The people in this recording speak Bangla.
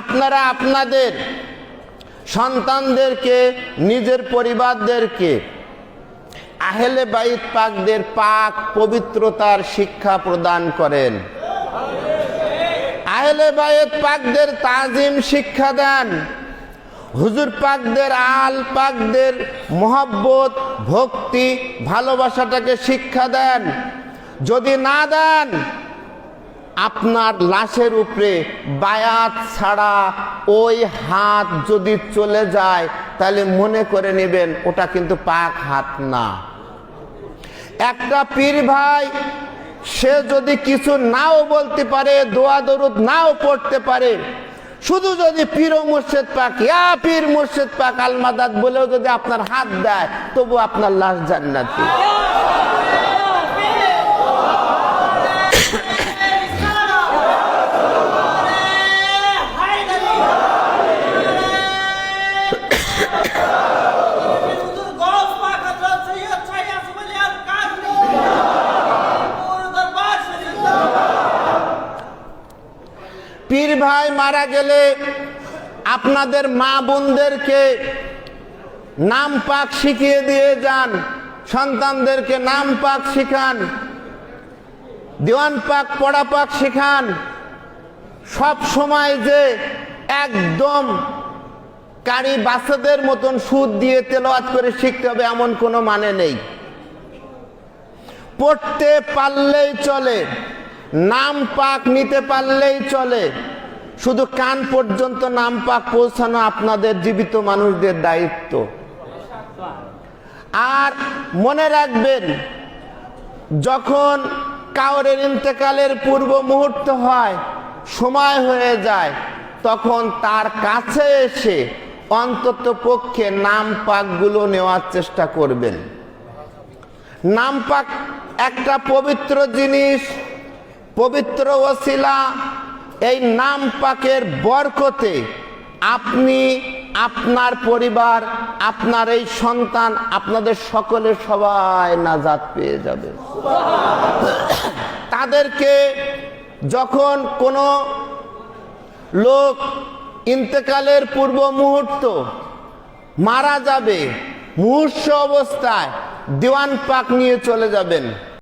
আপনারা আপনাদের সন্তানদেরকে, নিজের পরিবারদেরকে, আহেলে বাইত পাকদের পাক পবিত্রতার শিক্ষা প্রদান করেন। আহলে বায়েত পাকদের তাজিম শিক্ষা দেন। হুজুর পাকদের, আল পাকদের মোহাব্বত, ভক্তি, ভালোবাসাটাকে শিক্ষা দেন। যদি না দেন আপনার লাশের উপরে বায়াত ছাড়া ওই হাত যদি চলে যায়, তাহলে মনে করে নেবেন ওটা কিন্তু পাক হাত না। একটা পীর ভাই, সে যদি কিছু নাও বলতে পারে, দোয়া দরুদ নাও পড়তে পারে, শুধু যদি পীর মুর্শেদ পাক, ইয়া পীর মুর্শেদ পাক আলমাদাত বলেও যদি আপনার হাত দেয়, তবু আপনার লাশ জান্নাতি। পীর ভাই মারা গেলে আপনাদের মা বোনদেরকে নাম পাক শিখিয়ে দিয়ে যান, সন্তানদেরকে নাম পাক শিখান, দিওয়ান পাক, পড়া পাক শিখান। সব সময় যে একদম কারি বাচ্চাদের মতন সুদ দিয়ে তেলাওয়াত করে শিখতে হবে এমন কোনো মানে নেই। পড়তে পারলেই চলে। নাম পাক নিতে পারলেই চলে। শুধু কান পর্যন্ত নাম পাক পৌঁছানো আপনাদের জীবিত মানুষদের দায়িত্ব। আর মনে রাখবেন, যখন কাউরের ইন্তেকালের পূর্ব মুহূর্ত হয়, সময় হয়ে যায়, তখন তার কাছে এসে অন্তত পক্ষে নাম পাকগুলো নেওয়ার চেষ্টা করবেন। নাম পাক একটা পবিত্র জিনিস পবিত্র ওসিলা এই নাম পাকের বরকতে আপনি, আপনার পরিবার, আপনার এই সন্তান, আপনাদের সকলে সবাই নাজাত পেয়ে যাবে। তাদেরকে যখন কোনো লোক ইন্তেকালের পূর্ব মুহূর্ত মারা যাবে, মুহূর্ত অবস্থায় দিওয়ান পাক নিয়ে চলে যাবেন।